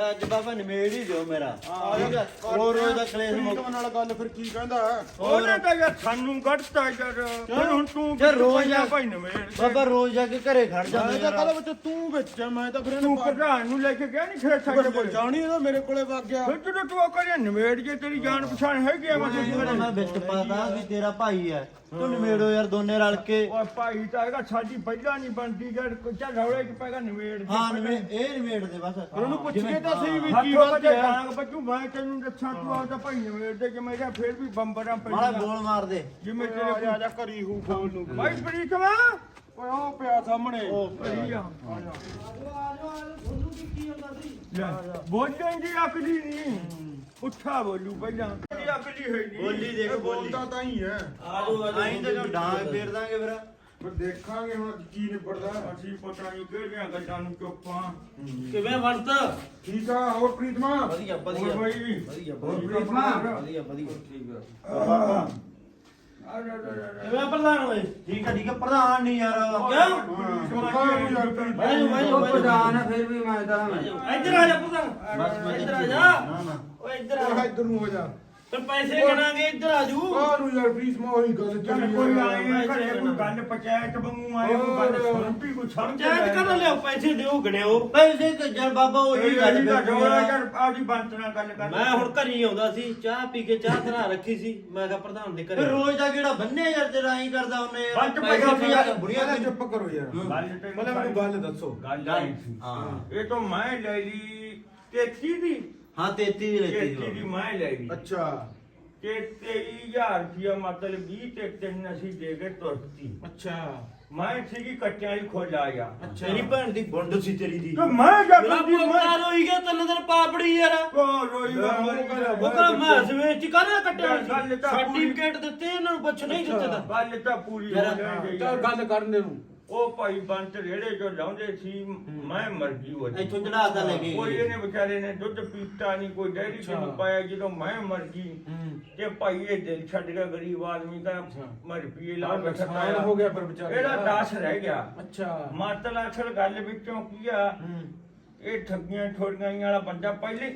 ਲੈ ਅੱਜ ਬਾਬਾ ਨਿਮੇੜ ਹੀ ਦਿਓ ਮੇਰਾ। ਠੀਕ ਆ। ਰੋ ਰੋਜ਼ ਦਾ ਕਲੇਸ਼ ਮੁੱਕ ਨਾਲ ਗੱਲ ਫਿਰ ਕੀ ਕਹਿੰਦਾ? ਉਹਨੇ ਤਾਂ ਯਾਰ ਸਾਨੂੰ ਕੱਢਤਾ ਯਾਰ। ਹੁਣ ਤੂੰ ਯਾਰ ਰੋਜ਼ ਆ- ਭਾਈ ਨਵੇਂ ਬਾਬਾ ਰੋਜ਼ ਜਾ ਕੇ ਘਰੇ ਖੜ ਮੈਂ ਜਾਂਦਾ ਤਾਂ ਯਾਰ ਵਿੱਚ ਤੂੰ ਵਿੱਚ ਆ, ਮੈਂ ਤਾਂ ਫਿਰ ਤੂੰ ਇਹਨੂੰ ਪ੍ਰਧਾਨ ਨੂੰ ਲੈ ਕੇ ਗਿਆ ਨਹੀਂ ਖੇਤ ਸਾਡੇ ਕੋਲ? ਜਾਣੀ ਇਹਦਾ ਮੇਰੇ ਕੋਲੇ ਵਗ ਗਿਆ। ਫਿਰ ਜਦੋਂ ਤੂੰ ਉਹ ਕਰਿਆ ਨਵੇੜ ਜੇ ਤੇਰੀ ਜਾਣ ਪਛਾਣ ਹੈਗੀ ਆ ਮੈਂ ਉਹਦਾ ਮੈਂ ਵਿੱਚ ਪਤਾ ਵੀ ਤੇਰਾ ਭਾਈ ਹੈ ਤੂੰ ਨਿਮੇੜੋ ਯਾਰ ਦੋਨੇ ਰਲ ਕੇ। ਉਹ ਭਾਈ ਤਾਂ ਹੈਗਾ ਸਾਡੀ ਪਹਿਲਾਂ ਨਹੀਂ ਬਣਦੀ ਜਦ ਕੁਚਾ ਰੌਲੇ ਚ ਪੈਗਾ ਨਵੇੜ ਹਾਂ ਨਿਮੇ ਇਹ ਨਿਮੇੜ ਦੇ ਬਸ। ਉਹਨੂੰ ਪੁੱਛ ਕੇ ਤਾਂ ਸਹੀ ਵੀ ਕੀ ਹੱਥੋਂ ਗੱਲ ਤੇ ਹੈ। ਡਾਂਗ ਬੱਚੂ ਮੈਂ ਤੈਨੂੰ ਦੱਸਾਂ ਤੂੰ ਆਪਦਾ ਭਾਈ ਨਵੇੜ ਦੇ ਕਿ ਮੇਰਾ ਫੇਰ ਵੀ ਬੰਬਰਾਂ ਮਾੜਾ ਪੈਂਦਾ ਗੋਲ ਮਾਰ ਦੇ। ਜਿਵੇਂ ਆ ਤੇਰੇ ਜਾ ਆ ਜਾ ਕਰੀ ਹੂ ਫੋਨ ਨੂੰ। ਭਾਈ ਪ੍ਰੀਤਮਾ ਓਏ ਉਹ ਪਿਆ ਸਾਹਮਣੇ। ਕਰੀ ਆ ਬੋਲਣ ਦੀ ਅਕਲੀ ਨਹੀਂ ਉੱਠਾ ਬੋਲੂ ਪਹਿਲਾਂ। ਦੀ ਅਕਲੀ ਹੈ ਨਹੀਂ। ਬੋਲੀ ਦੇਖ ਬੋਲੀ। ਬੋਲਦਾ ਤਾਂ ਹੀ ਹੈ। ਆਜੋ ਆਈਂ ਤੇ ਡਾਂਗ ਫੇਰ ਦਾਂਗੇ ਫਿਰ। ਫਿਰ ਦੇਖਾਂਗੇ ਹੁਣ ਕੀ ਨਿਬੜਦਾ। ਅਸੀਂ ਪਤਾ ਨਹੀਂ ਕਿਹੜੀਆਂ ਗੱਲਾਂ ਨੂੰ ਚੁੱਪਾਂ। ਕਿਵੇਂ ਬਣਤ ਠੀਕ ਆ ਹੋਰ ਪ੍ਰੀਤਮਾ? ਵਧੀਆ ਹੋਰ ਬਾਈ ਵਧੀਆ ਹੋਰ ਪ੍ਰੀਤਮਾ? ਵਧੀਆ ਵਧੀਆ। ਆ। ਜਾ ਜਾ ਕਿਵੇਂ ਪ੍ਰਧਾਨ ਹੋਏ ਠੀਕ ਆ ਠੀਕ ਆ ਪ੍ਰਧਾਨ ਨਹੀਂ ਯਾਰ। ਕਿਉਂ ਬਾਜੂ ਬਾਜੂ ਪ੍ਰਧਾਨ ਹੈ ਫਿਰ ਵੀ ਮੈਂ ਤਾਂ ਇੱਧਰ ਆ ਜਾ ਮੈਂ ਇੱਧਰ ਆ ਜਾ ਨਾ ਨਾ। ਓਏ ਇੱਧਰ ਆ। ਇੱਧਰ ਨੂੰ ਹੋ ਜਾ। ਫਿਰ ਪੈਸੇ ਗਿਣਾਂਗੇ ਇੱਧਰ ਆ ਜੂ ਕਾਹਨੂੰ ਯਾਰ ਪ੍ਰੀਤਮਾ ਉਹੀ ਗੱਲ ਚੱਲ ਚੱਲੀ ਕੋਈ ਜਾਂਦਾ। ਆਏ ਘਰੇ ਕੋਈ ਗੱਲ ਪੰਚਾਇਤ ਵਾਂਗੂ ਆਏ ਕੋਈ ਗੱਲ ਸੁਣਦੀ ਕੋਈ ਸਮਝ ਪੰਚਾਇਤ ਕਰ ਲਿਓ ਪੈਸੇ ਦਿਓ ਗਿਣਿਓ। ਪੈਸੇ ਕਿ ਜਰ ਬਾਬਾ ਉਹੀ ਗੱਲ ਤਾਂ ਜੋਰ ਆ। ਕਰਦੀ ਯਾਰ ਆਦੀ ਬੰਤ ਨਾਲ ਗੱਲ ਕਰ। ਮੈਂ ਹੁਣ ਘਰੀ ਆਉਂਦਾ ਸੀ ਚਾਹ ਪੀ ਕੇ ਚਾਹ ਧਰਾ ਰੱਖੀ ਸੀ ਮੈਂ ਕਿਹਾ ਪ੍ਰਧਾਨ ਦੇ ਫਿਰ ਘਰੇ ਰੋਜ਼ ਦਾ ਕਿਹੜਾ ਬੰਨੇ ਯਾਰ ਤੇਰਾ ਐਂ ਕਰਦਾ ਉਹਨੇ ਯਾਰ। ਪੈਸੇ ਵੀ ਯਾਰ ਬੁੜੀਆ ਦਾ ਚੁੱਪ ਕਰੋ ਯਾਰ। ਗੱਲ ਤੇ ਮਤਲਬ ਮੈਨੂੰ ਗੱਲ ਦੱਸੋ। ਗੱਲ ਗੱਲ ਆਈ ਸੀ। ਹਾਂ। ਇਹ ਤਾਂ ਮੈਂ ਲੈ ਲਈ 33 ਦੀ। ਹਾਂ 33 ਦੀ ਲੈਤੀ 33 ਦੀ ਮੈਂ ਲੈ ਲਈ ਅੱਛਾ। ਤੇ 23000 ਰੁਪਇਆ ਮਤਲਬ 20 ਤੇ ਤਿੰਨ ਅਸੀਂ ਦੇ ਕੇ ਤੁਰਤੀ ਅੱਛਾ। ਮੈਂ ਸੀਗੀ ਕੱਟਿਆਂ ਹੀ ਖੋਲ ਆਇਆ ਤੇਰੀ ਭੈਣ ਦੀ ਗੁੰਡ ਸੀ ਤੇਰੀ ਦੀ। ਤੇ ਮੈਂ ਜਦ ਦੀ ਪੁੱਤਾ ਰੋਈ ਗਿਆ ਤਿੰਨ ਦਿਨ ਪਾਪੜੀ ਯਾਰ। ਕੋ ਰੋਈਗਾ ਮਰੀ ਗਿਆ ਉਹ ਕਹਿੰਦਾ ਮੈਂ ਸਵੇਚ ਕਰ ਕੱਟਿਆ। ਗੱਲ ਤਾਂ ਪੂਰੀ- ਸਰਟੀਫਿਕੇਟ ਦਿੱਤੇ ਇਹਨਾਂ ਨੂੰ ਪੁੱਛ ਨਹੀਂ ਦਿੱਤੇ ਤਾਂ। ਗੱਲ ਤਾਂ ਪੂਰੀ ਹੋ ਜਾਣੀ ਚੱਲ ਗੱਲ ਕਰਨ ਦੇ ਨੂੰ। ਉਹ ਭਾਈ ਬੰਤ ਰੇੜੇ ਜੋ ਲਾਉਂਦੇ ਸੀ ਮੈਂ ਮਰ ਗਈ ਉਹ ਇੱਥੋਂ ਚੜਾਤਾ ਲੈ ਕੇ। ਕੋਈ ਇਹਨੇ ਵਿਚਾਰੇ ਨੇ ਦੁੱਧ ਪੀਤਾ ਨਹੀਂ ਕੋਈ ਡੈਰੀ ਨਹੀਂ ਪਾਇਆ ਜਦੋਂ ਮੈਂ ਮਰ ਗਈ। ਤੇ ਭਾਈ ਇਹ ਦਿਲ ਛੱਡ ਗਿਆ ਗਰੀਬ ਆਦਮੀ ਤਾਂ ਮਰ ਪੀਏ ਲਾ ਬੈਠਾ ਹੋ ਗਿਆ ਫਿਰ ਵਿਚਾਰੇ ਇਹਦਾ ਦਾ। ਦਾਸ ਰਹਿ ਗਿਆ। ਅੱਛਾ। ਮਾਤਲ ਅਸਲ ਗੱਲ ਵਿੱਚੋਂ ਕੀ ਆ? ਇਹ ਠੱਗੀਆਂ ਠੋਰੀਆਂ ਵਾਲਾ ਬੰਦਾ ਪਹਿਲੇ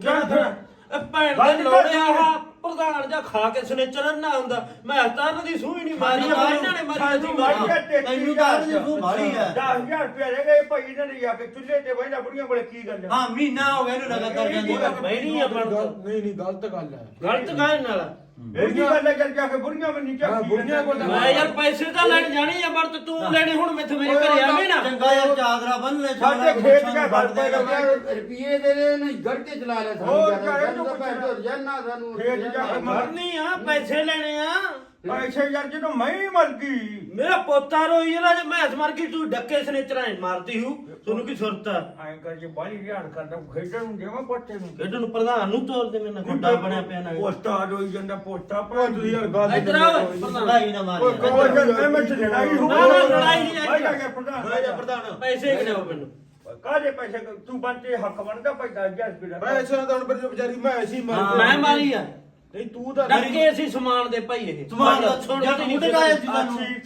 ਕਿਆ ਇਹ ਭੈਣ ਗੱਲ ਦੇ ਤਾਂ ਲੋੜਿਆ ਠੀਕ ਆ ਪ੍ਰਧਾਨ ਜਾਂ ਖਾ ਕੇ ਸਨੇਚਰ ਨਾ ਹੁੰਦਾ। ਮੈਂ ਤਾਂ ਇਹਨਾਂ ਦੀ ਸੂਈ ਨਹੀਂ ਮਾਰੀ। ਆ, ਇਹਨਾਂ ਨੇ ਮਾਰੀ ਸੀ ਮਾਰੀ ਮਾਰੀ ਆ, ਤੈਨੂੰ ਤਾਂ ਅੱਜ ਤੂੰ ਬਾਹਲੀ ਹੈ 10000 ਰੁਪਏ ਰਹਿ ਗਏ ਭਾਈ ਇਹਨਾਂ ਨੇ ਜਾ ਕੇ ਚੁੱਲ੍ਹੇ ਤੇ ਬਹਿਣਾ ਬੁੜੀਆਂ ਕੋਲੇ ਕੀ ਗੱਲ ਆ? ਹਾਂ ਮਹੀਨਾ ਹੋ ਗਿਆ ਇਹਨੂੰ ਲਗਾਤਾਰ ਜਾਂਦੀ। ਮੈਂ ਨਹੀਂ ਆ ਬਣਦਾ। ਨਹੀਂ ਨਹੀਂ ਗਲਤ ਗੱਲ ਹੈ ਗਲਤ ਗਾਇ ਨਾਲ। ਇਹ ਕੀ ਗੱਲ ਹੈ ਜਦ ਜਾ ਕੇ ਬੁੜੀਆਂ ਵੀ ਨੀਚੇ ਹਾਂ, ਬੁੜੀਆਂ ਕੋਲ ਤਾਂ- ਮੈਂ ਯਾਰ ਪੈਸੇ ਤਾਂ ਲੈਣ ਜਾਣੀ ਆ ਪਰ ਤੇ ਤੂੰ ਲੈਣੇ ਹੁਣ ਮੈਥੋਂ ਮੇਰੇ ਘਰੇ ਆਵੇਂ ਨਾ। ਚੰਗਾ ਯਾਰ। ਚਾਦਰਾ ਬੰਨ ਲੈ ਸਾਡੇ ਖੇਤ ਦਾ ਘਰ। ਪੈ ਰੁਪਏ ਦੇ ਦੇ ਨਹੀਂ ਗੜ ਕੇ ਚਲਾ ਲਿਆ ਹੋਰ ਸਾਨੂੰ ਘਰੇ ਤੋਂ ਤਾਂ ਭੈਣ ਚੋਦ ਜਾਨਾ ਸਾਨੂੰ ਖੇਤ ਜਾ ਕੇ ਮਰ- ਮਰਨੀ ਆ ਪੈਸੇ ਲੈਣੇ ਆ। ਪੈਸੇ ਯਾਰ ਜਦੋਂ ਮੈਂ ਹੀ ਮਰ ਗਈ। ਮੇਰਾ ਪੋਤਾ ਰੋਈ ਜਿਹੜਾ ਜੇ ਮੈਂ ਮਰ ਗਈ ਤੂੰ ਡੱਕੇ ਸਨੇਚਰਾਂ ਮਾਰਤੀ ਹੂੰ। ਤੁਹਾਨੂੰ ਕੀ ਸੁਰਤ ਆ? ਐਂ ਕਰਕੇ ਬਾਲੀ ਰਿਆੜ ਕਰਦਾ ਖੇਡਣ ਨੂੰ ਦੇਵਾਂ ਪੋਤੇ ਨੂੰ। ਇਹਨੂੰ ਨੂੰ ਪ੍ਰਧਾਨ ਨੂੰ ਤੋਰ ਦੇ ਮੇਰੇ ਨਾਲ ਗੁੱਡਾ ਬਣਿਆ ਪਿਆ ਨਾ ਪੋਤਾ ਰੋਈ ਜਾਂਦਾ ਪੋਤਾ ਓਏ ਤੁਸੀਂ ਯਾਰ ਗੱਲ ਇੱਧਰ ਆ ਓਏ, ਪ੍ਰਧਾਨ। ਲੜਾਈ ਨਾ ਮਾਰੀ ਓਏ ਕਹੋ ਜਦ ਐਵੇਂ ਚ ਲੜਾਈ ਹੋ ਨਾ, ਨਾ, ਲੜਾਈ ਨਹੀਂ ਆਈ। ਜਾ ਪ੍ਰਧਾਨ। ਬਹਿ ਜਾ ਪ੍ਰਧਾਨ। ਪੈਸੇ ਕਿਹਨੇ ਮੈਨੂੰ। ਕਾਹਦੇ ਪੈਸੇ? ਤੂੰ ਬੰਤੇ ਹੱਕ ਬਣਦਾ ਭਾਈ 10000 ਰੁਪਏ ਦਾ। ਪੈਸੇ ਨਾਲ ਤਾਂ ਹੁਣ ਵਿਚਾਰੀ ਮੈਂ ਐਸੀ ਮਰ। ਮੈਂ ਮਾਰੀ ਆ। ਨਹੀਂ ਤੂੰ ਤਾਂ ਡੱਕੇ ਸੀ ਸਮਾਨ ਦੇ ਭਾਈ ਇਹ। ਸਮਾਨ ਦਾ ਸੁਣ ਜਦ ਮੂੰਹ ਤੇ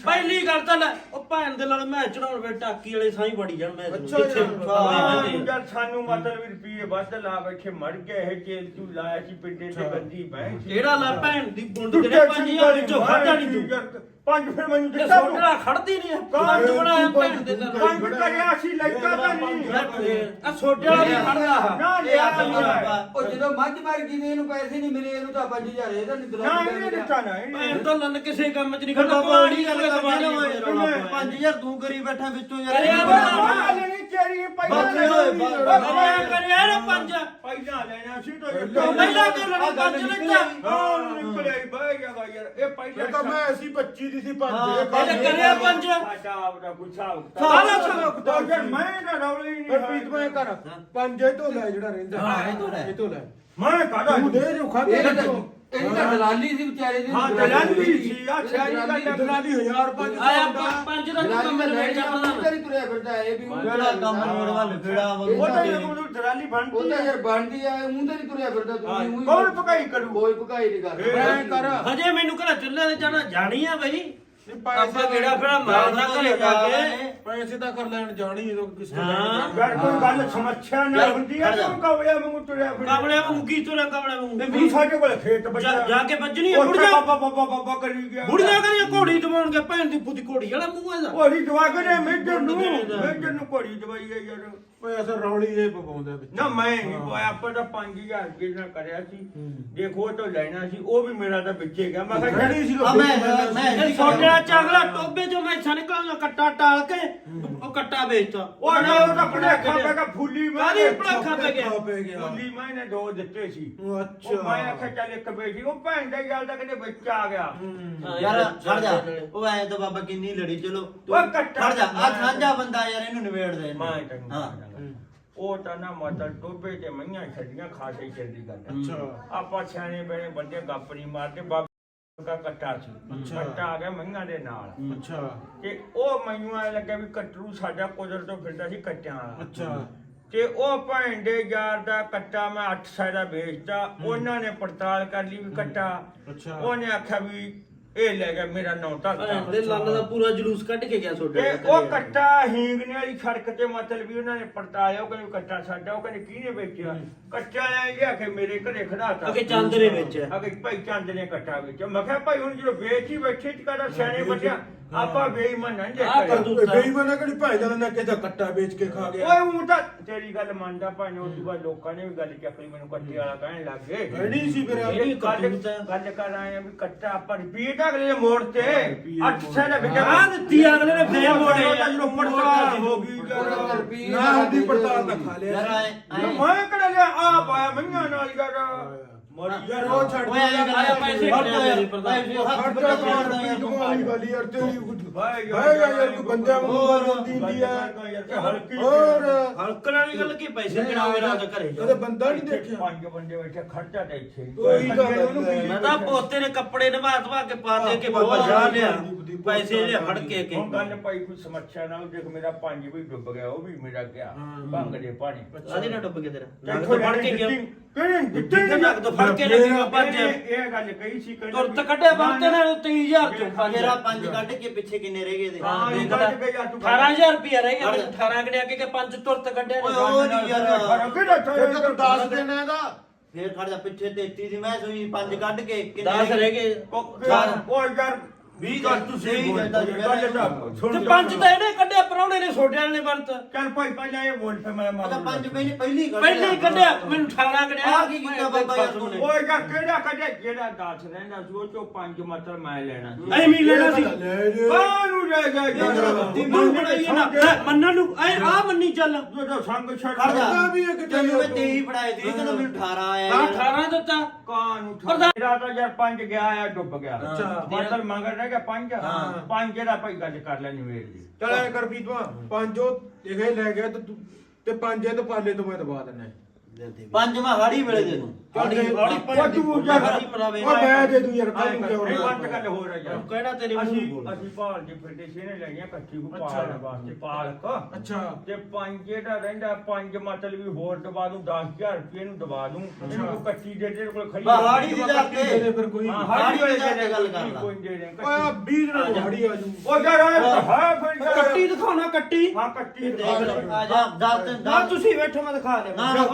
ਪਹਿਲੀ ਗੱਲ ਤਾਂ ਲੈ ਉਹ ਭੈਣ ਦੇ ਨਾਲ ਮੈਂ ਚੜਾਉਣ ਵੇ ਟਾਕੀ ਵਾਲੇ ਸਾਈ ਵੜੀ ਜਾਣ ਮੈਂ ਜਦ ਸਾਨੂੰ ਮਤਲਬ ਵੀ ਰੁਪਏ ਵੱਧ ਲਾ ਬੈਠੇ ਮਰ ਗਏ ਇਹ ਜੇਲ ਤੂੰ ਲਾਇਆ ਸੀ ਪਿੰਡੇ ਤੇ ਬੰਦੀ ਬਹਿ ਕਿਹੜਾ ਲੈ ਭੈਣ ਦੀ ਗੁੰਡ ਤੇਰੇ ਪੰਜ ਹਜ਼ਾਰ ਵਿੱਚੋਂ ਖਾਦਾ ਨਹੀਂ ਤੂੰ। ਪੰਜ ਫਿਰ ਮੈਨੂੰ ਦਿੱਤਾ ਤੂੰ। ਸੋਟੜਾ ਖੜਦੀ ਨਹੀਂ ਪੰਜ ਬਣਾਇਆ ਭੈਣ ਦੇ ਨਾਲ? ਪੰਜ ਕਰਿਆ ਸੀ ਲੈਤਾ ਤਾਂ ਨਹੀਂ। ਆ ਵਾਲਾ ਵੀ ਖੜਦਾ ਨਾ ਇਹ ਲਿਆ ਆ ਨਹੀਂ ਉਹ ਜਦੋਂ ਮੱਝ ਮਰ ਗਈ ਤੇ ਇਹਨੂੰ ਪੈਸੇ ਨਹੀਂ ਮਿਲੇ ਇਹਨੂੰ ਤਾਂ 5000 ਇਹਦਾ ਨਹੀਂ ਨਾ ਇਹਨੇ ਦਿੱਤਾ ਨਾ ਭੈਣ ਇਹਨੇ ਤਾਂ ਲੰਨ ਕਿਸੇ ਕੰਮ 'ਚ ਨਹੀਂ ਫਿਰ ਖੜਦਾ ਬਾਬਾ ਉਹਦੀ ਗੱਲ ਕਰਦੀ ਨਾ ਓਏ 5000 ਤੂੰ ਕਰੀ ਬੈਠਾ ਵਿੱਚੋਂ ਯਾਰ। ਅਰੇ ਇਹ ਬਾਬਾ, ਬਣਾ। ਗੱਲ ਨਹੀਂ ਤੇਰੀ ਬਾਕੀ ਪਹਿਲਾਂ ਓਏ, ਬਾਬਾ, ਮੈਂ ਕਰਿਆ ਨਾ ਪੰਜ। ਪਹਿਲਾਂ ਲੈਣਾ ਸੀ ਤਾਂ ਪਹਿਲਾਂ ਤੇ ਲੜ ਪੰਜ ਲੱਗਾ ਹਾਂ ਨਿਕਲਿਆ ਹੀ ਬਹਿ ਗਿਆ ਵਾ ਯਾਰ ਇਹ ਪਹਿਲਾਂ ਇਹ ਤਾਂ ਮੈਂ ਐਸੀ 25 ਦੀ ਸੀ ਹਾਂ, ਪੰਜ। ਇਹਨੇ ਕਰਿਆ ਪੰਜ। ਸਾਡਾ ਆਪਦਾ ਗੁੱਸਾ ਸਾਰਾ ਸਭ ਤਾਂ ਯਾਰ ਮੈਂ ਨਾ ਰੌਲੇ ਹੀ ਫਿਰ ਨਹੀਂ ਪ੍ਰੀਤ ਮੈਂ ਕਰ ਪੰਜ ਇਹ ਤੋਂ ਲੈ ਜਿਹੜਾ ਰਹਿੰਦਾ। ਹਾਂ, ਇਹ ਤੋਂ ਲੈ। ਇਹ ਤੋਂ ਲੈ। ਮੈਂ ਕਾਹਦਾ ਤੂੰ ਦੇ ਜੋ ਖਾਦੇ ਇਹ ਤਾਂ ਇਹ ਤਾਂ ਦਲਾਲੀ ਸੀ ਵਿਚਾਰੇ ਦੀ। ਹਾਂ ਦਲਾਲੀ ਸੀ ਆ ਸਿਆਣੀ ਗੱਲ ਹੈ ਦਲਾਲੀ 1000 ਪੰਜ ਆਇਆ ਪ- ਪੰਜ ਦਾ ਦਲਾਲੀ ਕੰਮ ਤਾਂ ਲੈ ਨਿਬੜ ਜਾ ਜਾ ਪ੍ਰਧਾਨ ਤੇਰੀ ਤੁਰਿਆ ਫਿਰਦਾ ਇਹ ਵੀ ਕਿਹੜਾ ਕੰਮ ਨੋੜ ਵੱਲ ਫਿੜਾ ਉਹ ਤਾਂ ਇਹ ਕੋਲ ਦਲਾਲੀ ਉਹ ਬਣਦੀ ਤਾਂ ਹੈ ਯਾਰ ਬਣਦੀ ਆ ਮੂੰਹ ਤੇ ਨਹੀਂ ਤੁਰਿਆ ਫਿਰਦਾ ਤੂੰ ਊਂ ਹੀ- ਕੌਣ ਪਕਾਈ ਕਰੂ? ਕੋਈ ਭਕਾਈ ਨਹੀਂ ਕਰਦਾ। ਐ ਕਰ। ਹਜੇ ਮੈਨੂੰ ਘਰ ਚੱਲੇ ਤੇ ਜਾਣਾ ਜਾਣੀ ਆ ਬਈ। ਆਪਾਂ ਕਿਹੜਾ ਫਿਰ ਮਾਰਨਾ ਘਰੇ ਜਾ ਕੇ? ਪੈਸੇ ਤਾਂ ਕਰ ਲੈਣ ਜਾਣੀ ਜਦੋਂ ਕਿਸ ਹਾਂ। ਯਾਰ ਕੋਈ ਗੱਲ ਸਮੱਸਿਆ ਨਾ ਹੁੰਦੀ ਹੈ ਤੂੰ ਕਵਿਆ ਵਾਂਗੂ ਤੁਰਿਆ ਫਿਰ ਕਾਬਲੇ ਵਾਂਗੂ ਕੀ ਤੁਰਿਆ ਕਾਬਲੇ ਵਾਂਗੂ? ਵੀ ਸਾਡੇ ਕੋਲ ਖੇਤ ਬੱਜਾ ਜਾ- ਜਾ ਕੇ ਵੱਜਣੀ ਮੁੜ ਜਾ। ਬਾਬਾ ਬਾਬਾ ਬਾਬਾ ਕਰੀ ਗਿਆ। ਬੁੜੀਆਂ ਕਰੀਆਂ ਘੋੜੀ ਦਵਾਉਣਗੇ ਭੈਣ ਦੀ ਪੁੱਤੀ ਘੋੜੀ ਵਾਲਾ ਮੂੰਹ ਇਹਦਾ। ਘੋੜੀ ਦਵਾ ਕੇ ਮੇਜਰ ਨੂੰ। ਮੁੰਡੇ ਨੇ। ਤਾਂ- ਮੇਜਰ ਨੂੰ ਘੋੜੀ ਦਵਾਈ ਹੈ ਯਾਰ। ਓਏ ਅਸਾਂ ਰੌਲੀ ਜੇ ਪਵਾਉਂਦਾ ਵਿੱਚ। ਨਾ ਮੈਂ ਨਹੀਂ ਪਾਇਆ ਆਪਾਂ ਤਾਂ 5000 ਰੁਪਏ ਨਾਲ ਕਰਿਆ ਸੀ। ਦੇਖੋ ਉਹ ਤਾਂ ਲੈਣਾ ਸੀ ਉਹ ਵੀ ਮੇਰਾ ਤਾਂ ਵਿੱਚੇ ਗਿਆ। ਮੈਂ ਕਿਹਾ ਰੈਡੀ ਸੀ ਆ ਮੈਂ ਮੈਂ ਇਹ ਛੋਟਿਆ ਚਾਗਲਾ ਟੋਬੇ ਚੋਂ ਮੈਂ ਛਣ ਨਿਕਲਣਾ ਕੱਟਾ ਟਾਲ ਕੇ ਉਹ ਕੱਟਾ ਵੇਚਤਾ। ਉਹ ਨਾ ਉਹ ਤਾਂ ਭਲੇਖਾ ਪੈ ਗਿਆ ਫੁੱਲੀ ਮੈਂ ਕਾਹਦੀ ਭੁਲੇਖਾ ਪੈ ਗਿਆ? ਪੈ ਗਿਆ? ਫੁੱਲੀ ਮੈਂ ਨੇ ਦੋ ਦਿੱਤੇ ਸੀ। ਉਹ ਅੱਛਾ। ਉਹ ਮੈਂ ਆਖਿਆ ਚੱਲ ਇੱਕ ਬੇਟੀ ਉਹ ਭੈਣ ਦਾ ਗੱਲ ਤਾਂ ਕਿਤੇ ਵਿੱਚ ਆ ਗਿਆ। ਯਾਰ ਖੜ ਜਾ। ਉਹ ਐ ਤਾਂ ਬਾਬਾ ਕਿੰਨੀ ਲੜੀ ਚਲੋ। ਤੂੰ ਓਏ ਕੱਟਾ ਖੜ ਜਾ। ਆ ਸਾਂਝਾ ਬੰਦਾ ਯਾਰ ਇਹਨੂੰ ਨਿਬੇੜ ਦੇ ਮੈਂ ਤੈਨੂੰ ਹਾਂ। ਉਹ ਤਾਂ ਨਾ ਮਾਤਾ ਟੋਬੇ ਤੇ ਮਈਆਂ ਛੱਡੀਆਂ ਖਾਸੇ ਚੱਲਦੀ ਗੱਲ ਹੈ। ਅੱਛਾ। ਆਪਾਂ ਸਿਆਣੇ ਬਣੇ ਬੰਦੇ ਗੱਪ ਨਹੀਂ ਮਾਰਦੇ ਬਾਬਾ ਦਾ ਕੱਟਾ ਸੀ। ਕੱਟਾ ਆ ਗਿਆ ਮਈਆਂ ਦੇ ਨਾਲ। ਅੱਛਾ। ਤੇ ਉਹ ਮੈਨੂੰ ਐ ਲੱਗਿਆ ਵੀ ਕਟਰੂ ਸਾਡਾ ਕੁਦਰਤ ਤੋਂ ਫਿਰਦਾ ਸੀ ਕੱਟਿਆਂ ਵਾਲਾ। ਅੱਛਾ। ਤੇ ਉਹ ਦੇ ਯਾਰ ਦਾ ਕੱਟਾ ਮੈਂ 8 ਸਾਲ ਦਾ ਵੇਚਦਾ ਉਹਨਾਂ ਨੇ ਪੜਤਾਲ ਕਰ ਲਈ ਵੀ ਕੱਟਾ ਅੱਛਾ। ਉਹਨੇ ਆਖਿਆ ਵੀ ਇਹ ਲੈ ਗਿਆ ਮੇਰਾ ਨਾਂ ਧਰਤਾ। ਉਹਦੇ ਲੰਨ ਦਾ ਪੂਰਾ ਜਲੂਸ ਕੱਢ ਕੇ ਗਿਆ ਛੋਟੇ ਤੇ ਉਹ ਕੱਟਾ ਹੀਂਗਣੇ ਵਾਲੀ ਸੜਕ ਤੇ ਮਤਲਬ ਵੀ ਉਹਨਾਂ ਨੇ ਪੜਤਾਲਿਆ ਉਹ ਕਹਿੰਦੇ ਕੱਟਾ ਸਾਡਾ ਉਹ ਕਹਿੰਦੇ ਕਿਹਨੇ ਵੇਚਿਆ? ਕੱਟਾ ਲੈ ਗਿਆ ਕਿ ਮੇਰੇ ਘਰੇ ਖੜਾਤਾ। ਅਗੇ ਚਾਂਦਰੇ ਵਿੱਚ ਅਗੇ ਭਾਈ ਚੰਦ ਨੇ ਕੱਟਾ ਵੇਚਿਆ। ਮੈਂ ਕਿਹਾ ਭਾਈ ਹੁਣ ਜਦੋਂ ਵੇਚ ਹੀ ਬੈਠੇ ਚ ਕਹਦਾ ਸਿਆਣੇ ਬੱਚਿਆ ਆਪਾਂ ਬੇਈਮਾਨ ਨਹੀਂ ਆਹ ਕਰ ਦੇਖਿਆ ਦੂੰ। ਬੇਈਮਾਨਾ ਕਿਹੜੀ ਭਾਈ ਦਾ ਨਾ ਕਿਹਦਾ ਕੱਟਾ ਵੇਚ ਕੇ ਖਾ ਗਿਆ। ਓਏ ਉਹ ਤਾਂ ਤੇਰੀ ਗੱਲ ਮੰਨਦਾ ਭਾਈ ਉਸ ਤੋਂ ਬਾਅਦ ਲੋਕਾਂ ਨੇ ਵੀ ਗੱਲ ਚੱਕਲੀ ਮੈਨੂੰ ਕੱਟੇ ਵਾਲਾ ਕਹਿਣ ਲੱਗ ਗਏ। ਰੈਡੀ ਸੀ ਫਿਰ ਇਹ ਵੀ ਗੱਲ ਗੱਲ ਕਰ ਆਏ ਆ ਵੀ ਕੱਟਾ ਆਪਾਂ ਰਿਪੀਟ ਅਗਲੇ ਦੇ ਮੋੜ ਤੇ। 8 ਸਾਲ ਵਿਕਿਆ ਆ ਦਿੱਤੀ ਅਗਲੇ ਨੇ ਫੇਰ ਮੋੜੇ ਜਦੋਂ ਪੜਤਾਲ ਹੋ ਗਈ ਨਾ ਹੁੰਦੀ ਪੜਤਾਲ ਖਾ ਲਿਆ। ਯਾਰ ਮੈਂ ਕਿਹੜਾ ਲਿਆ? ਆ ਪਾਇਆ ਮਈਆਂ ਨਾਲ ਯਾਰ। ਮਰੀ ਯਾਰ ਉਹ ਛੱਡ ਓਏ ਐ ਗੱਲ ਆਇਆ ਪੈਸੇ ਜਾ ਮੇਰੇ ਪ੍ਰਧਾਨ? ਹੱਥ ਰੁਪਈਏ ਤੂੰ। ਵਾਲੀ ਯਾਰ ਤੇਰੀ ਭਾਈ ਭਾਈ ਯਾਰ ਕੋਈ ਬੰਦਿਆਂ ਨੂੰ ਮਾਰਨ ਦੀ ਹੁੰਦੀ ਆ। ਹੋਰ ਹਲਕਣ ਵਾਲੀ ਗੱਲ ਕੀ ਪੈਸੇ ਕਿਹੜਾ ਮੇਰਾ ਤਾਂ ਘਰੇ ਕਦੇ ਜਾ ਬੰਦਾ ਨਹੀਂ ਦੇਖਿਆ। ਪੰਜ ਬੰਦੇ ਬੈਠੇ ਖਰਚਾ ਤੇ ਇੱਥੇ ਉਹੀ ਤਾਂ ਗੱਲ ਹੈ। ਮੈਂ ਤਾਂ ਪੋਤੇ ਨੇ ਕੱਪੜੇ ਨਵਾ ਧਵਾ ਕੇ ਪਾ ਦੇ ਕੇ ਬਾਬਾ ਜਾ ਲਿਆ। ਪੈਸੇ ਲਿਆ ਫੜ ਕੇ ਕੇ ਹੁਣ ਗੱਲ ਭਾਈ ਕੋਈ ਸਮੱਸਿਆ ਨਾਲ ਦੇਖ ਮੇਰਾ ਪੰਜ ਵੀ ਡੁੱਬ ਗਿਆ ਉਹ ਵੀ ਮੇਰਾ ਗਿਆ। ਭੰਗ ਦੇ ਪਾਣੀ। ਆਦੇ ਨਾ ਡੁੱਬ ਕੇ ਤੇਰਾ। ਦੇਖੋ ਤੋਂ ਫੜ ਕੇ ਗਿਆ। ਕਿਹਨੇ ਦਿੱਤੀ ਤੇ ਨੰਗ ਤੋਂ ਫੜ ਕੇ ਲੈ ਕੇ ਗਿਆ ਪੰਜ ਇਹ ਇਹ ਗੱਲ ਕਹੀ ਸੀ ਕਹਿੰਦੇ ਤੁਰਤ ਕੱਢਿਆ ਬੰਤੇ ਨੇ 23000 ਚੋਂ। ਪੰਜ ਤੇਰਾ ਪੰਜ ਕੱਢ ਕੇ ਪਿੱਛੇ ਕਿੰਨੇ ਰਹਿ ਗਏ ਦੇ ਹਾਂ, ਇਹ ਦੇਖਦਾ ਕੱਢ ਕੇ ਜਾ ਤੂੰ 18000 ਰੁਪਇਆ ਰਹਿ ਗਿਆ 18 ਗਣਿਆ ਕੇ ਕਿ ਪੰਜ ਤੁਰਤ ਕੱਢਿਆ ਓਏ ਨੇ ਉਹ ਨਹੀਂ ਯਾਰ ਕਿਹੜਾ ਫਿਰ ਤਾਂ ਦੇਣਾ ਇਹਦਾ। ਫੇਰ ਖੜ ਜਾ ਪਿੱਛੇ 33 ਦੀ ਮੈਂ ਸੋਈ ਪੰਜ ਕੱਢ ਕੇ ਕਿੰਨੇ 10 ਰਹਿ ਗਏ? ਉਹ ਯਾਰ 20 ਗੱਲ ਤੁਸੀਂ ਨਹੀਂ ਬੋਲ ਜਾਂਦਾ ਜਿਹੜਾ ਗੱਲ ਤਾਂ ਜਾ। ਪੰਜ ਤਾਂ ਇਹਨੇ ਕੱਢਿਆ ਪਰੌਣੇ ਨੇ ਛੋਟੇ ਵਾਲੇ ਨੇ ਬੰਤ ਚੱਲ ਭਾਈ ਪਹਿਲਾਂ ਇਹ ਬੋਲ ਫੇ ਮੈਂ ਮਾਰੂ ਪੰਜ ਪਹਿਲੀ ਪਹਿਲੀ ਕੱਢ ਪਹਿਲੇ ਹੀ ਕੱਢਿਆ ਮੈਨੂੰ 18 ਗਣਿਆ ਆਹ ਕੀ ਕੀਤਾ ਬਾਬਾ ਯਾਰ ਤੂੰ? ਨੇ? ਓਏ ਯਾਰ ਕਿਹੜਾ ਕੱਢਿਆ? ਜਿਹੜਾ 10 ਰਹਿੰਦਾ ਸੀ ਉਹ ਚੋਂ ਪੰਜ ਮਤਲਬ ਮੈਂ ਲੈਣਾ ਸੀ। ਐ ਮੀ ਲੈਣਾ ਸੀ। ਜੇ। ਕਾਹਨੂੰ ਲੈ ਯਾਰ ਦਿਮਾਗ ਬਣਾਈਏ ਨਾ ਮੰਨਣ ਨੂੰ ਐ ਆ ਮੰਨੀ ਚੱਲ। ਸੰਗ ਛੱਡ ਜਾ। ਵੀ ਹੈ ਕਿ ਤੈਨੂੰ ਮੈਂ 23 ਪੜਾਏ ਸੀ ਕਹਿੰਦਾ ਮੈਨੂੰ 18 ਆਇਆ ਆ ਯਾਰ। 18 ਦਿੱਤਾ। ਪ੍ਰਧਾਨ- ਮੇਰਾ ਤਾਂ ਯਾਰ ਪੰਜ ਗਿਆ ਆ ਡੁੱਬ ਗਿਆ। ਅੱਛਾ। ਮਤਲਬ ਮੰਗਰ ਰਹਿ ਗਿਆ ਪੰਜ ਹਾਂ। ਪੰਜ ਦਾ ਭਾਈ ਗੱਲ ਕਰ ਲੈ ਨਿਵੇੜ ਦੀ ਚਲ ਐ ਕਰ ਪੀਤਵਾ ਪੰਜੋ ਇਹ ਲੈ ਗਿਆ ਤੇ ਤੂੰ ਤੇ ਪੰਜੇ ਤੋਂ ਪਾਲੇ ਤੋਂ ਮੈਂ ਦਬਾ ਦਿੰਦਾ। ਪੰਜ ਮੈਂ ਹਾੜੀ ਵੇਲੇ ਦੇ ਤੂੰ ਉਹ ਮੈਂ ਦੇ ਦੂੰ ਯਾਰ ਕੱਲ ਨੂੰ ਕਿਉਂ ਇਹ ਨਾ ਬੰਦ ਗੱਲ ਹੋ ਰਹੀ ਯਾਰ ਕਹਿਣਾ ਤੇਰੇ ਮੂੰਹ ਅਸੀਂ ਨੂੰ ਬੋਲ ਅਸੀਂ ਭਾਲ ਦੀ ਫਿਰਦੇ ਸੀ ਨੇ ਲੈਣੀਆਂ ਕੱਚੀ ਕੋ ਅੱਛਾ। ਪਾਲਣ ਵਾਸਤੇ ਪਾਲਕ ਅੱਛਾ ਤੇ ਪੰਜ ਜਿਹੜਾ ਰਹਿੰਦਾ ਪੰਜ ਮਤਲਬ ਵੀ ਹੋਰ ਦਵਾ ਦੂੰ 10000 ਰੁਪਏ ਨੂੰ ਦਵਾ ਦੂੰ ਇਹਨੂੰ ਕੋਈ ਕੱਚੀ ਦੇ ਦੇ ਕੋਲ ਖੜੀ ਬਾ ਹਾੜੀ ਦੀ ਜਾ ਕੇ ਦੇ ਦੇ ਫਿਰ ਕੋਈ ਹਾਂ ਓਏ ਹਾੜੀ ਵਾਲੇ ਜਾ ਕੇ ਦੇ ਗੱਲ ਕਰ ਲਾ। ਕੋਈ ਦੇ ਦੇ ਆ 20 ਦਿਨਾਂ ਨੂੰ ਹਾੜੀ ਆ ਜੂ ਉਹ ਯਾਰ ਹਾਂ ਫਿਰ ਯਾਰ। ਕੱਟੀ ਦਿਖਾਉਣਾ ਕੱਟੀ ਹਾਂ ਕੱਟੀ ਦੇਖ ਲੈ ਆ ਜਾ ਦਸ ਦਿਨ ਨਾ ਦਸ ਤੁਸੀਂ ਬੈਠੋ ਮੈਂ ਦਿਖਾ ਨਾ, ਨਾ,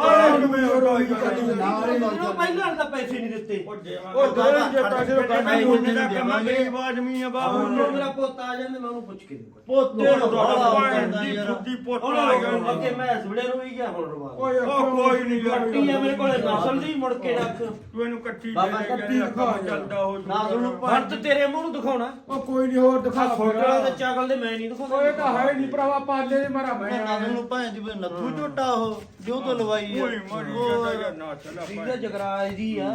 ਉਹ ਮੈਨੂੰ ਪਹਿਲਾਂ ਤਾਂ ਪੈਸੇ ਨਹੀਂ ਦਿੱਤੇ। ਉਹ ਦੇਵਾਂ ਉਹ ਦੋ ਜੇ ਪੈਸੇ ਨੂੰ ਕਰਨਾ ਹੀ ਉਹਨੇ ਦਾ ਕੰਮ ਗਰੀਬ ਆਦਮੀ ਆ ਬਾਬੂ ਹੁਣ ਮੇਰਾ ਪੋਤਾ ਆ ਜਾਂਦਾ ਮੈਂ ਉਹਨੂੰ ਪੁੱਛ ਕੇ ਦੂੰਗਾ ਪੋਤੇ ਨੂੰ ਬੜਾ ਤੁਹਾਡਾ ਕਰਦਾ ਦੀ ਯਾਰ। ਫੁੱਟੀ ਪੋਤਾ ਹੁਣ ਆ ਗਿਆ। ਅੱਗੇ ਮੈਂ ਸੁੜੇ ਨੂੰ ਹੀ ਗਿਆ ਹੁਣ ਰਵਾ ਓਏ ਉਹ ਕੋਈ ਨਹੀਂ ਯਾਰ। ਕੱਟੀ ਆ ਮੇਰੇ ਕੋਲੇ ਨਸਲ ਦੀ ਮੁੜ ਕੇ ਰੱਖ। ਤੂੰ ਇਹਨੂੰ ਕੱਟੀ ਬਾਬਾ ਦੇ ਕੱਟੀ ਦਿਖਾ ਯਾਰ। ਚੱਲਦਾ ਹੋ ਨਾ ਸੁਣੋ ਹੱਥ ਤੇਰੇ ਮੂੰਹ ਨੂੰ ਦਿਖਾਉਣਾ। ਉਹ ਕੋਈ ਨਹੀਂ ਹੋਰ ਦਿਖਾ ਆ ਫੋਟੋ ਤੇ ਚਾਗਲ ਦੇ ਮੈਂ ਨਹੀਂ ਦਿਖਾਉਂਦਾ। ਓਏ ਤਾਂ ਹੈ ਨਹੀਂ ਭਰਾਵਾ ਪਾਲੇ ਦੇ ਮਾਰਾ ਮੈਂ ਨਾਲ ਨੂੰ ਭਾਂ ਜੀ ਨੱਥੂ ਝੋਟਾ ਉਹ ਜੋ ਤੋਂ ਲਵਾਈ ਆ। ਓਏ ਮਰੀ ਜਾਂਦਾ ਯਾਰ ਨਾ ਚਲਾ ਜਗਰਾਜ ਦੀ ਆ।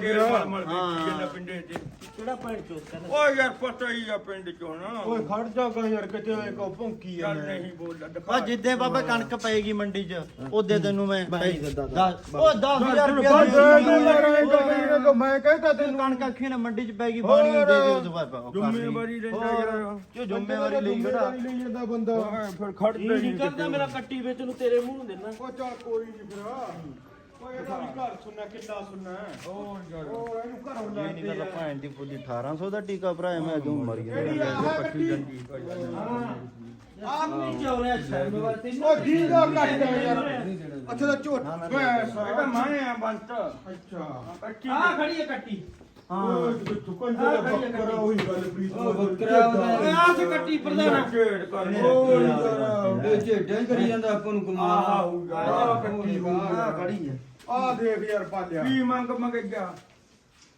ਤੇਲ ਮਲ ਮਲ ਵੇਚੀ ਜਾਂਦਾ ਪਿੰਡੇ ਚ। ਕਿਹੜਾ ਪੈਣ ਚੋਦ ਕਰਨਾ ਓਏ ਯਾਰ ਪਤਾ ਹੀ ਆ ਪਿੰਡ ਚੋਂ ਨਾ। ਓਏ ਖੜ ਜਾਗਾ ਯਾਰ ਕਿਤੇ ਕੋ ਭੌਂਕੀ ਜਾਂਦਾ ਨਹੀਂ ਬੋਲਦਾ ਆ ਦਿਖਾ ਜਿੱਦੇ ਬਾਬਾ ਕਣਕ ਪਏਗੀ ਮੰਡੀ 'ਚ ਉਹਦੇ ਤੈਨੂੰ ਮੈਂ ਉਹ 10000 ਓਏ ਰੁਪਏ ਮੈਂ ਕਹਿੰਦਾ ਤੈਨੂੰ ਕਣਕ ਅੱਖੀ ਨਾ ਮੰਡੀ 'ਚ ਪੈਗੀ ਬਾਣੀ ਦੇ ਦੇ ਉਸ ਬਾਬਾ ਜ਼ਿੰਮੇਵਾਰੀ ਲੈਂਦਾ ਯਾਰ। ਜੋ ਜ਼ਿੰਮੇਵਾਰੀ ਲਈ ਖੜਾ ਲਈ ਜਾਂਦਾ ਬੰਦਾ। ਫਿਰ ਖੜਦਾ ਇਹ ਨਹੀਂ ਕਰਦਾ ਮੇਰਾ ਕੱਟੀ ਵਿੱਚ ਨੂੰ ਤੇਰੇ ਮੂੰਹ ਨੂੰ ਦੇਣਾ ਉਹ ਚੱਲ ਕੋਈ ਨਹੀਂ ਫਿਰ। ਘਰ ਸੁਣਨਾ ਕਿੱਲਾ ਸੁਣਨਾ ਓ ਯਾਰ ਓ ਇਹਨੂੰ ਘਰੋਂ ਇਹ ਨਹੀਂ ਲੈਂਦੇ ਗੱਲ ਭੈਣ ਦੀ ਫੁੱਲੀ 1800 ਦਾ ਟੀਕਾ ਭਰਾਇਆ ਮੈਂ ਜੋ ਮਰ ਕਿਹੜੀ ਗਿਆ ਆ ਪੱਕੀ ਜਾਂਦੀ ਆਪ ਨਹੀਂ ਚੌਰਿਆ ਸ਼ਰਮ ਵਾਸਤੇ ਓ ਜੀ ਦਾ ਕੱਟ ਯਾਰ ਅੱਛਾ ਤਾਂ ਝੋਟ ਬਸ ਇਹ ਤਾਂ ਮੈਂ ਆ ਬੰਤ ਅੱਛਾ ਕੱਚੀ ਆ ਖੜੀ ਹੈ ਕੱਟੀ ਓਏ ਤੂੰ ਕੰਜੇ ਦਾ ਬੱਕਰਾ ਉਹੀ ਗੱਲ ਪ੍ਰੀਤ ਓਏ ਆ ਸੇ ਕੱਟੀ ਪ੍ਰਧਾਨ ਢੇੜ ਕਰ ਓ ਯਾਰ ਇਹ ਝੇਡਾਂ ਹੀ ਕਰੀ ਜਾਂਦਾ ਆਪਾਂ ਨੂੰ ਕਮਾ ਆਹ ਕੱਟੀ ਆ ਖੜੀ ਹੈ ਆ ਦੇਖ ਯਾਰ ਪਾਲਿਆ। ਕੀ ਮੰਗ ਮੰਗ ਗਿਆ?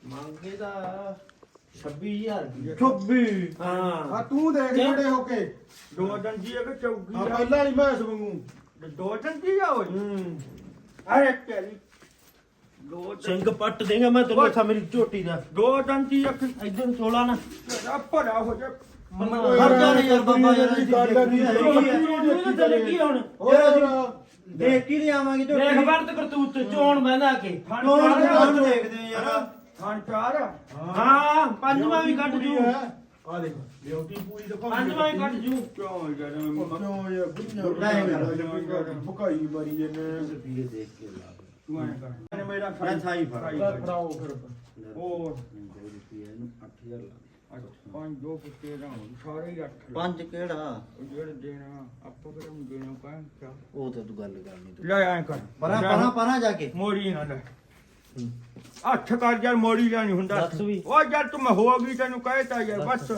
ਮੰਗੇ ਦਾ 26000 ਦੀ 26 ਹਾਂ। ਆ ਤੂੰ ਦੇਖ ਜਿਹੜੇ ਹੋ ਕੇ। ਦੋ ਦੰਜੀ ਹੈ ਕਿ ਚੌਕੀ ਆ ਆ। ਪਹਿਲਾਂ ਹੀ ਮੈਂ ਵਾਂਗੂ ਦੋ ਦੰਜੀ ਆ ਓਏ। ਹੂੰ। ਅਰੇ ਤੇਰੀ ਦੋ ਦੰ- ਸਿੰਘ ਪੱਟ ਦੇਗਾ ਮੈਂ ਤੈਨੂੰ ਅੱਛਾ ਮੇਰੀ ਝੋਟੀ ਦਾ। ਦੋ ਦੰਜੀ ਅੱਖ ਇਧਰ ਚੋਲਾ ਨਾ। ਤੇਰਾ ਭੜਾ ਹੋ ਜਾ। ਜਾ ਨਹੀਂ ਯਾਰ ਬਾਬਾ ਯਾਰ ਦੀ ਗੱਲ ਨਹੀਂ ਥੱਲੇ ਕੀ ਹੁਣ। ਹੋਰ ਦੇਖ ਕੀ ਲਿਆਵਾਂਗੇ ਝੋਟੀ? ਦੇਖ ਵਰਤ ਕਰਤੂਤ ਚੋਣ ਬਹਿੰਦਾ ਕੇ? ਕੌਣ ਕੌਣ ਦੇਖਦੇ ਆ ਯਾਰ। ਖਾਨ ਚਾਰ ਹਾਂ ਪੰਜਵਾਂ ਵੀ ਕੱਢ ਜੂ। ਆ ਦੇਖ ਡਿਊਟੀ ਪੂਰੀ ਦਿਖਾ ਪੰਜਵਾਂ ਵੀ ਕੱਢ ਜੂ। ਕਿਉਂ ਯਾਰ? ਕਿਉਂ ਯਾਰ? ਗੁੱਝਾ ਭੁਕਾਈ ਮਾਰੀ ਜਨੇ ਦੇਖ ਕੇ ਲਾ ਤੂੰ ਐਂ ਕਰ। ਮੇਰਾ ਮੈਂ ਥਾਈ ਫੜ ਫੜਾਓ ਫਿਰ ਹੋਰ। ਇਹਨੂੰ 8000 ਲਾ ਪੰਜ ਦੋ ਕੁੱਤੇ ਦਾ ਸਾਰੇ ਹੀ ਅੱਠ। ਪੰਜ ਕਿਹੜਾ? ਉਹ ਜਿਹੜੇ ਦੇਣਾ ਆਪਾਂ ਕਿਹੜਾ ਨੂੰ ਦੇਣਾ ਪੈਂਦਾ ਉਹ ਤਾਂ ਤੂੰ ਗੱਲ ਕਰਨੀ ਤੂੰ। ਲੈ ਐਂ ਕਰ। ਪਰਾਂ ਪਰਾਂ ਪਰਾਂ ਜਾ ਕੇ। ਮੋੜੀ ਨਾ ਲੈ। ਅੱਠ ਕਰ ਯਾਰ ਮੋੜੀ ਲੈਣੀ ਹੁੰਦਾ। ਦੱਸ ਵੀ। ਉਹ ਯਾਰ ਤੂੰ ਮੈਂ ਹੋ ਗਈ ਤੈਨੂੰ ਕਹਿਤਾ ਯਾਰ ਬਸ।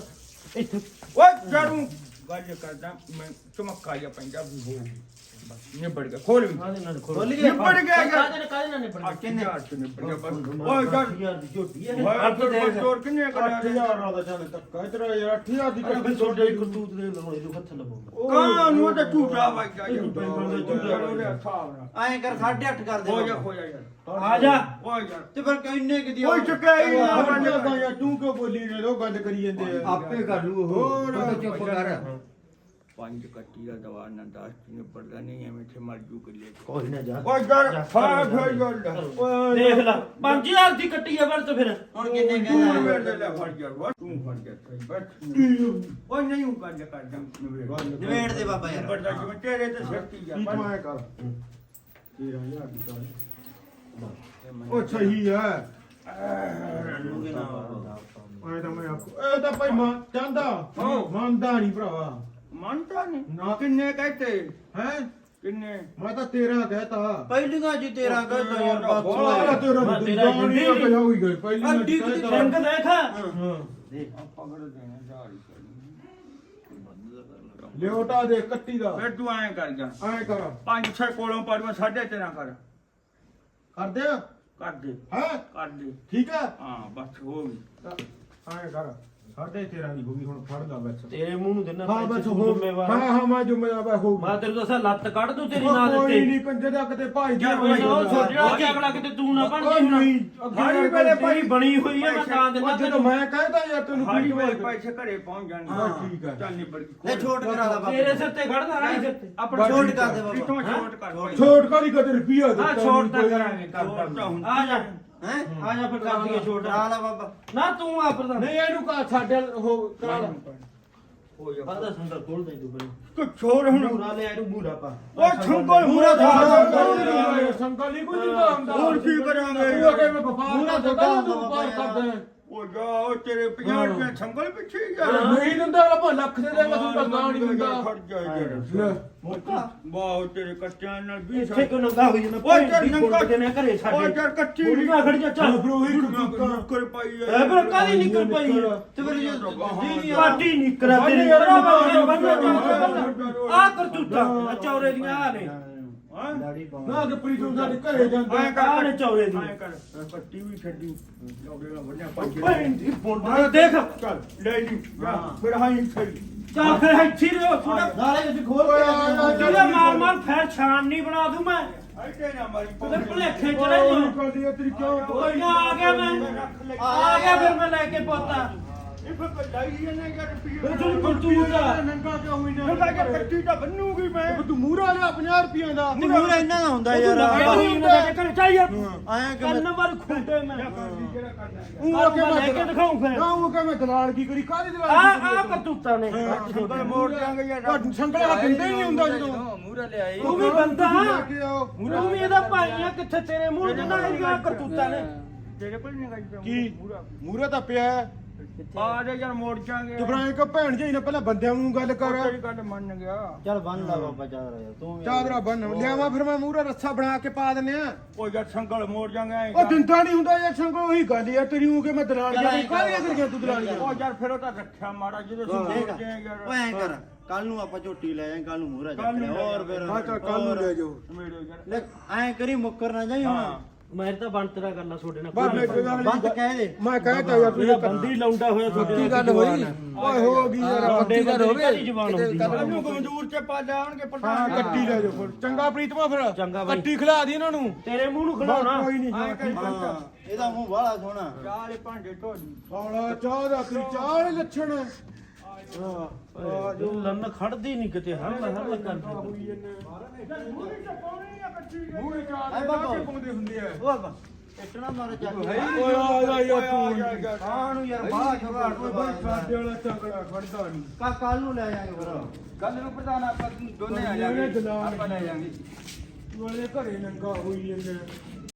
ਇੱਥੇ ਓਏ ਜਰੂ ਗੱਲ ਕਰਦਾ ਮੈਂ ਚਮਕਾ ਜਾ ਪੈਂਦਾ ਵੀ ਹੋ ਗਈ। ਬਸ ਨਿਬੜ ਗਿਆ ਖੋਲ ਵੀ। ਕਾਹਦੇ ਨਾਲ ਖੋਲ? ਖੋਲ ਗਿਆ ਨਿਬੜ ਗਿਆ। ਯਾਰ ਕਾਹਦੇ ਨਾਲ ਕਾਹਦੇ ਨਾਲ ਨਿਬੜ ਆ ਕਿੰਨੇ ਹੱਥ ਚ ਨਿਬੜ ਗਿਆ ਬਸ ਓਏ ਯਾਰ ਯਾਰ ਦੀ ਝੋਟੀ ਹੈ ਓਏ ਅੱਠ ਫਿਰ ਦੇਖ। ਚੋਰ ਕਿੰਨੇ ਕਰਿਆ 8000 ਦਾ ਚੱਲ ਧੱਕਾ। ਇਤਰਾ ਯਾਰ 8000 ਦੀ ਫਿਰ ਕੱਟੀ ਛੋਟੇ ਕਰਤੂਤ ਦੇ। ਲਾਉਣੇ ਤੂੰ ਹੱਥ ਲਵਾਉਂਗਾ ਕਾਂ ਨੂੰ ਤਾਂ ਝੂਠਾ ਵਾਜਾ ਇਹ ਝੂਠਾ ਨਾਲ। ਐਂ ਕਰ 8.5 ਕਰ ਦੇ ਹੋ ਜਾ ਹੋ ਜਾ ਯਾਰ। ਆ ਜਾ। ਓ ਯਾਰ। ਤੇ ਫਿਰ ਕਿੰਨੇ ਕਿ ਦੀ ਓਏ ਚੁੱਕਿਆ ਹੀ ਨਾ ਆ ਬੰਦਾ ਯਾਰ ਤੂੰ ਕਿਉਂ ਬੋਲੀ ਨੇ ਲੋ ਗੱਲ ਕਰੀ ਜਾਂਦੇ ਆ। ਆਪੇ ਕਰ ਲੂ ਉਹ। ਹੋਰ। ਤੂੰ ਤਾਂ ਚੁੱਪ ਕਰ। ਪੰਜ ਕੱਟੀ ਦਾ ਦਵਾ ਨਾ ਦਾਸ ਨੇ ਪੜਦਾ ਨਹੀਂ ਐਵੇਂ ਤੇ ਮਰ ਜੂ ਕਿੱਲੇ ਕੋਈ ਨਾ ਜਾ। ਓਏ ਯਾਰ ਫਾੜ ਹੋਈ ਗੱਲ ਦੇਖ ਲੈ 5000 ਦੀ ਕੱਟੀ ਹੈ ਵਰਤ ਫਿਰ। ਹੁਣ ਕਿੰਨੇ ਤੂੰ ਕਹਿੰਦਾ? ਮੇਰੇ ਲੈ ਫੜ ਗਿਆ ਵਾ ਤੂੰ ਫੜ ਗਿਆ ਸਹੀ ਬੈਠ। ਓਏ ਨਹੀਂ ਉਹ ਗੱਲ ਕਰਦਾ ਨਵੇੜ। ਨਵੇੜ ਦੇ ਬਾਬਾ ਯਾਰ। ਬੜਦਾ ਜਿਵੇਂ ਤੇਰੇ ਤੇ ਸ਼ਕਤੀ ਆ ਕੀ ਤੂੰ ਐ ਕਰ। 13000 ਦੀ ਕਰ ਉਹ ਸਹੀ ਹੈ ਐ ਤਾਂ ਮੈਂ ਆਖੂ ਇਹ ਤਾਂ ਭਾਈ ਮਾਂ ਚਾਹੁੰਦਾ ਹਾਂ। ਮੰਨਦਾ ਨਹੀਂ ਭਰਾਵਾ। ਮੰਨਦਾ ਨਹੀਂ। ਨਾ। ਕਿੰਨੇ ਕਹਤੇ ਹੈ? ਕਿੰਨੇ? ਮੈਂ ਤਾਂ 13 ਕਹਿਤਾ। ਪਹਿਲੀਆਂ ਜੀ ਤੇਰਾ ਕਹਿੰਦਾ ਯਾਰ ਬਾਤ ਸਾਰਾ ਸੁਣ ਤੇਰਾ ਮੈਂ ਤੇਰਾ ਜਾਣੀ ਜਿੰਦੀ ਆ ਹੋਈ ਗਈ ਪਹਿਲੀ ਮੈਂ ਅੱਡੀ ਦੀ ਕਹਿਤਾ। ਸਿੰਘ ਦੇਖ। ਹਾਂ। ਆਪਾਂ ਕਰ ਦੇਣਾ ਝਾੜੀ ਲਿਓਟਾ ਦੇ ਕੱਟੀ ਦਾ। ਫਿਰ ਤੂੰ ਐਂ ਕਰ ਜਾ। ਐ ਕਰ। ਪੰਜ ਛੇ ਕੋਲੋਂ ਪਰ ਮੈਂ ਸਾਢੇ ਤੇਰਾਂ ਕਰ। ਕਰ ਦੇ ਕਰ ਦੇ ਹੈ? ਕਰ ਦੇ ਠੀਕ ਹੈ ਹਾਂ ਬਸ ਹੋ ਗਈ ਐ ਕਰ। ਸਾਢੇ 13 ਦੀ ਹੋ ਗਈ ਹੁਣ ਫੜ ਲਾ ਵਿੱਚ ਤੇਰੇ ਮੂੰਹ ਨੂੰ ਦੇਣਾ ਹਾਂ ਪੈਸੇ ਬਸ ਤੂੰ ਹੋ ਜ਼ਿੰਮੇਵਾਰ। ਹਾਂ ਹਾਂ ਮੈਂ ਜ਼ਿੰਮੇਵਾਰ ਹੋ ਮੈਂ ਤੈਨੂੰ ਦੱਸਾਂ ਲੱਤ ਕੱਢ ਦੂੰ ਤੇਰੀ ਉਹ ਨਾ ਕੋਈ ਦਿੱਤੇ ਨਹੀਂ ਕੰਜੇ ਦਾ ਕਿਤੇ ਭਾਈ ਜਾਂ ਕੋਈ ਉਹ ਛੋਟਾ ਜਿਹਾ ਅਗਲਾ ਕਿਤੇ ਤੂੰ ਨਾ ਬਣ ਕੋਈ ਜੀ ਨਹੀਂ ਹੁਣ ਅੱਗੇ ਹਾੜੀ ਵੇਲੇ ਭਾਈ ਬਣੀ ਹੋਈ ਹੈ ਮੈਂ ਤਾਂ ਦਿੰਦਾ ਉਹ ਜਦੋਂ ਤੈਨੂੰ। ਮੈਂ ਕਹਿੰਦਾ ਯਾਰ ਤੈਨੂੰ ਹਾੜੀ ਕੀ ਵੇਲੇ ਵੇਲੇ ਪੈਸੇ ਘਰੇ ਪਹੁੰਚ ਜਾਣਗੇ ਹਾਂ, ਠੀਕ ਹੈ। ਚੱਲ ਨਿਬੜ ਗਈ ਲੈ ਛੋਟ ਕਰਾ ਦਾ ਤੇਰੇ ਬਾਬਾ ਸਿਰ ਤੇ ਖੜਦਾ ਰਾਈ ਸਿਰ ਤੇ। ਆਪਣਾ ਛੋਟ ਕਰ ਦੇ ਬਾਬਾ। ਕਿਤੋਂ ਛੋਟ ਕਰ ਭਾਈ। ਛੋਟ ਕਰੀ ਕਦੇ ਰੁਪਿਆ ਹਾਂ ਛੋਟ ਤਾਂ ਕਰਾਂਗੇ ਕਰ ਆ। ਜਾ। ਹੈ? ਆ ਜਾ ਫਿਰ ਕਰ ਦਈਏ ਛੋਟ ਕਰਾ ਲਾ ਬਾਬਾ। ਨਾ ਤੂੰ ਆ ਪ੍ਰਧਾਨ। ਨਹੀਂ ਇਹਨੂੰ ਕਾ ਸਾਡੇ ਉਹ ਕਰਾ ਲਾ। ਹੋ ਜਾ ਬੰਦਾ ਸੰਦਰ ਖੋਲ ਦੇ ਤੂੰ ਤੂੰ ਛੋੜ ਹੁਣ। ਮੂਰਾ ਲੈ ਇਹਨੂੰ ਮੂਰਾ ਪਾ। ਉਹ ਛੰਗਲ ਮੂਰਾ ਸੰਕਲ ਨਹੀਂ ਕੋਈ ਨਹੀਂ ਹੁੰਦਾ। ਹੋਰ ਕੀ ਕਰਾਂਗੇ? ਤੂੰ ਅਗੇ ਮੈਂ ਪੂਰਾ ਕਰਦਾ ਧੱਕਾ ਤੂੰ ਬਾਬਾ ਕਰਦਾ। ਉਹ ਜਾ ਉਹ ਤੇਰੇ 50 ਰੁਪਏ ਛੰਗਲ ਪਿੱਛੇ ਹੀ ਯਾਰ ਗਿਆ ਨਹੀਂ ਦਿੰਦਾ ਰੱਬਾ ਲੱਖ ਦੇ ਦੇ ਮੈਂ ਤੂੰ ਕਰਦਾ ਨਹੀਂ ਦਿੰਦਾ। ਖੜ ਜਾ ਯਾਰ ਲੈ, ਵਾਹ ਤੇਰੇ ਕੱਚਿਆਂ ਨਾਲ ਵੀ ਇੱਥੇ ਕੋ ਨੰਗਾ ਹੋਈ ਜਾਂਦਾ ਓਏ ਚੱਲ ਨੰਗਾ ਦੇ ਨੇ ਘਰੇ ਓਏ ਸਾਡੇ ਚੱਲ ਕੱਚੀ ਬੁੜੀਆਂ ਖੜੀ ਜਾ ਚੱਲ। ਬਰੋ ਹੀ ਕੁੱਤਾ ਕਰ ਪਾਈ ਐ ਪਰ ਕਾਦੀ ਨਿਕਲ ਪਈ? ਤੇ ਫਿਰ ਜੇ ਜੀ ਪਾਟੀ ਨਿਕਰਾ ਬੰਨ ਤੇਰੀ ਯਾਰ, ਬੰਨ ਬੰਨ, ਆ। ਕਰ ਚੂਤਾ ਆ ਚੌਰੇ ਦੀਆਂ ਆ ਨੇ। ਹਾਂ ਨਾ ਕਿ ਪ੍ਰੀਤਮ ਸਾਡੇ ਘਰੇ ਜਾਂਦੇ ਐਂ ਕਰ ਨੇ ਚੌਰੇ ਦੀ। ਐਂ ਕਰ ਕੱਟੀ ਵੀ ਛੱਡੀ। ਜੋੜੇ ਨਾਲ ਬੰਨਿਆ ਪੰਜ ਭੈਣ ਦੀ ਬੋਲ ਦੇਖ। ਚੱਲ ਲੈ ਲਈ ਫਿਰ ਹਾਂ ਸਹੀ ਚੱਲ ਫਿਰ ਇੱਥੇ ਰਹੋ ਥੋੜਾ ਨਾਲੇ ਤੁਸੀਂ ਖੋਲ ਕੇ। ਜਿਹੜਾ ਮਾਰ ਮਾਰ ਫੇਰ ਛਾਣ ਨਹੀਂ ਬਣਾ ਦੂੰ ਮੈਂ। ਐਡੇ ਨਾ ਮਾਰੀ ਤੇ ਭੁਲੇਖੇ ਚ ਰਹਿ ਜਾਊਂ। ਨਿਕਲਦੀ ਤੇਰੀ ਕਿਉਂ ਆ ਗਿਆ ਮੈਂ। ਆ ਗਿਆ ਫਿਰ ਮੈਂ ਲੈ ਕੇ ਪੋਤਾ। ਇਹ ਫਿਰ ਕਟਾਈ ਇਹਨੇ ਕਿ ਰੁਪਈਏ ਤੂੰ ਕਰਤੂਤ ਆ ਨੰਗਾ ਕਿਉਂ ਹੋਈ ਫਿਰ ਤਾਂ ਕਿ ਕੱਟੀ ਤਾਂ ਬੰਨੂਗੀ ਮੈਂ। ਤੂੰ ਮੂਰਾ ਲਿਆ 50 ਰੁਪਈਆਂ ਦਾ। ਨਹੀਂ ਮੂਹਰੇ ਇਹਨਾਂ ਦਾ ਹੁੰਦਾ ਯਾਰ ਚਾਹੀਏ ਆਇਆ ਕਿ ਕੰਨ ਵਾਰ ਖੁੰਡੇ ਮੈਂ। ਉਹ ਕੱਲ ਕੇ ਮੈਂ ਲੈ ਮੈਂ ਕੇ ਦਿਖਾਉਂ ਫਿਰ। ਨਾ ਉਹ ਕੇ ਮੈਂ ਦਲਾਲ ਕੀ ਕਰੀ? ਕਾਹਦੀ ਆ ਦਲਾਲ ਆ ਕਰਤੂਤਾਂ ਨੇ। ਸੰਗਲ ਮੋੜ ਜਾਾਂਗੇ ਯਾਰ ਕੀ ਸੰਗਲਾ ਦਿੰਦਾ ਹੀ ਨਹੀਂ ਹੁੰਦਾ ਜਦੋਂ। ਤੂੰ ਵੀ ਬੰਦਾ ਤੂੰ ਵੀ ਇਹਦਾ ਭਾਈ ਆ ਕਿੱਥੇ ਤੇਰੇ ਮੂੰਹ ਤੇ ਨਾ ਇਹਦੀਆਂ ਕਰਤੂਤਾਂ ਨੇ। ਤੇਰੇ ਕੋਲ ਨਹੀਂ ਗਈ ਕੀ? ਮੂਰਾ ਤਾਂ ਪਿਆ ਹੈ। ਆ ਜਾ ਯਾਰ ਮੋੜ ਜਾਾਂਗੇ ਤੂੰ ਬਰਾਂ ਇੱਕ ਭੈਣ ਜੀ ਨੇ ਪਹਿਲਾਂ ਬੰਦਿਆਂ ਨੂੰ ਗੱਲ ਕਰ। ਤੇਰੀ ਗੱਲ ਮੰਨ ਗਿਆ। ਚੱਲ ਬੰਨ ਲਾ ਬਾਬਾ ਚਾਦਰ ਯਾਰ ਤੂੰ ਵੀ ਚਾਦਰਾ ਬੰਨ। ਲਿਆਵਾ ਫਿਰ ਮੈਂ ਮੂਰਾ ਰੱਸਾ ਬਣਾ ਕੇ ਪਾ ਦਿੰਨੇ ਆ। ਉਹ ਯਾਰ ਸੰਗਲ ਮੋੜ ਜਾਾਂਗੇ ਉਹ ਦਿੰਦਾ ਨਹੀਂ ਹੁੰਦਾ ਯਾਰ ਸੰਗੋ ਉਹੀ ਗੱਲ ਯਾਰ ਤੇਰੀ ਉਹ ਕਿ ਮੈਂ ਦਲਾਲ ਕੀ ਕਾਹਦੀਆਂ ਕਰੀਆਂ ਤੂੰ ਦਲਾਲ ਉਹ ਯਾਰ ਫਿਰ ਉਹ ਤਾਂ ਰੱਖਿਆ ਮਾੜਾ ਐਂ ਕਰ ਕੱਲ ਨੂੰ ਆਪਾਂ ਝੋਟੀ ਲੈ ਜਾਾਂ ਕੱਲ ਨੂੰ ਮੂਹਰਾ ਚੱਕ ਕੱਲ੍ਹ ਲਿਆ ਨੂੰ ਲੈ ਹੋਰ ਫਿਰ ਹਾਂ ਤਾਂ ਕੱਲ ਨੂੰ ਲੈ ਜਾਓ। ਮੇੜੋ ਯਾਰ। ਲੈ ਐਂ ਕਰੀ ਮੁੱਕਰ ਨਾ ਜਾਈ ਹੁਣ। ਮੈਂ ਤਾਂ ਬੰਦ ਤੇਰਾ ਕਰਨਾ ਛੋਡੇ ਨਾਲ ਬਸ ਮੈਂ ਇੱਕ ਗੱਲ ਬੰਦ ਕਹਿ ਦੇ। ਮੈਂ ਕਹਿਤਾ ਯਾਰ ਤੂੰ ਇਹਦਾ ਬੰਦੀ ਲਾਉਂਦਾ ਹੋਇਆ ਤੁਹਾਡੇ ਕੀ ਗੱਲ ਹੋਈ? ਓਏ ਹੋ ਗਈ ਯਾਰ ਵੱਡੇ ਗੱਲ ਹੋਵੇ ਜਵਾਨ ਹੁੰਦੀ ਇਹਨੂੰ ਕਮਜ਼ੋਰ ਚ ਪਾ ਜਾਣਗੇ ਹਾਂ। ਪਟਾ ਕੱਟੀ ਲੈ ਜਾਓ ਫਿਰ। ਚੰਗਾ ਪ੍ਰੀਤਮਾ ਫਿਰ। ਚੰਗਾ ਬਾਈ। ਕੱਟੀ ਖਿਲਾ ਦੀ ਇਹਨਾਂ ਨੂੰ। ਤੇਰੇ ਮੂੰਹ ਨੂੰ ਖਿਲਾਉਣਾ। ਕੋਈ ਨਹੀਂ। ਹਾਂ। ਇਹਦਾ ਮੂੰਹ ਬਾਹਲਾ ਸੋਹਣਾ। ਚਾਰੇ ਭਾਂਡੇ ਢੋਲੀ। ਸਾਲਾ ਚਾਹ ਦਾ ਕੀ ਚਾਹ ਵਾਲੇ ਲੱਛਣ ਹਾਂ ਜੋ ਲੰਨ ਖੜਦੀ ਨਹੀਂ ਕਿਤੇ ਹਰ ਹਰ ਕਰਦੀ ਮੂਹਰੇ ਚਾਹ ਐ ਦੇ ਬਾਬਾ। ਓ ਬਾਬਾ ਇਟਣਾ ਮਾਰ ਚੱਕ ਓਏ ਆ ਜਾ ਯਾਰ ਤੂੰ। ਹਾਂ ਨੂੰ ਯਾਰ ਖੜਦਾ ਨਹੀਂ। ਕਾ ਕੱਲ ਨੂੰ ਲੈ ਜਾਾਂਗੇ ਫਿਰ। ਕੱਲ ਨੂੰ ਪ੍ਰਧਾਨ ਆਪਾਂ ਦੋਨੇ ਆ ਜਾਵਾਂਗੇ। ਆਪਾਂ ਲੈ ਜਾਾਂਗੇ ਵਾਲੇ ਘਰੇ ਨੰਗਾ ਹੋਈ ਜਾਂਦੇ।